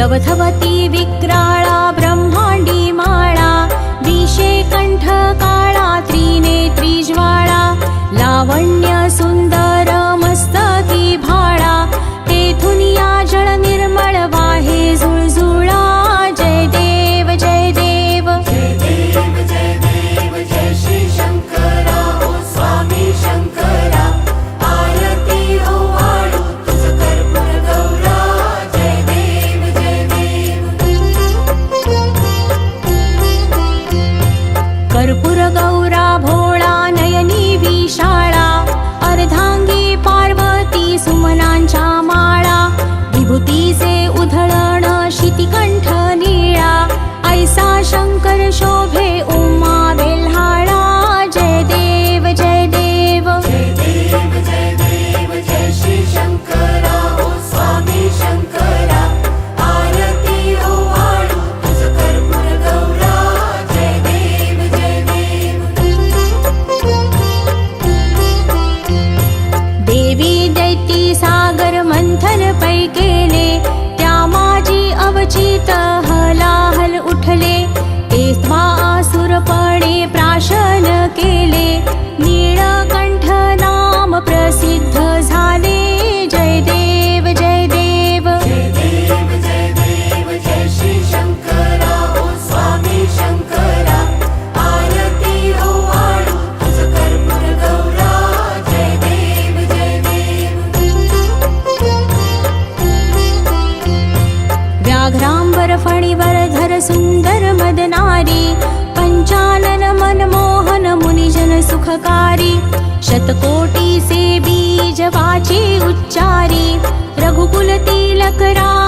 लवधवती विक्राळा ब्रह्माण्डी माळा विषे कण्ठकाळा त्रिनेत्रिज्वाला लावण्य गौरा भोळा नयनी विशाळा व्याघ्रांबर फणिवर धर सुंदर मदनारी पंचानन मनमोहन मुनिजन सुखकारी शतकोटी से बीज वाचे उच्चारी रघुकुल तिलक राम